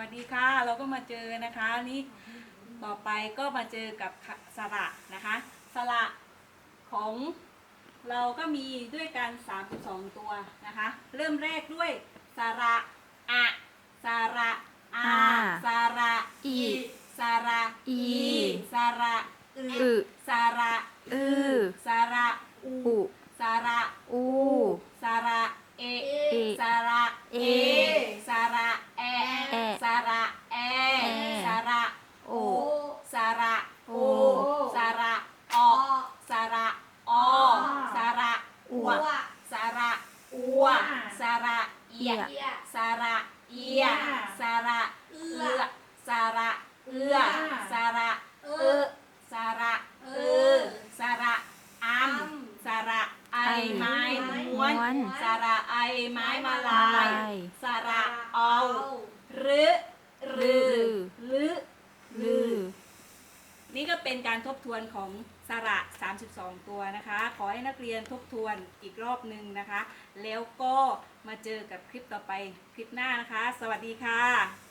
วัสดีค่ะ เราก็มาเจอนะคะนี่ต่อไปก็มาเจอกับสระนะคะ สระของเราก็มีด้วยกัน32ตัวนะคะ เริ่มแรกด้วยสระอะสระอาอาสระอีสระอีสระอึอึสระอือสระอูอุสระอูสระเอเอสระเอ สระแอ แอ สระแอ แอ สระ โอ สระ โอ สระอสระอสระอัวสระอัวส ระเอียเอียสระเอียสระเอือสระเอือสระเออสระเออสระอัมสระไอไม้ม้วนม้วนสระไอไม้มาลาลายยสระเอาหรือรือหรือ ลือ นี่ก็เป็นการทบทวนของสระ 32 ตัวนะคะ ขอให้นักเรียนทบทวนอีกรอบหนึ่งนะคะ แล้วก็มาเจอกับคลิปต่อไปคลิปหน้านะคะ สวัสดีค่ะ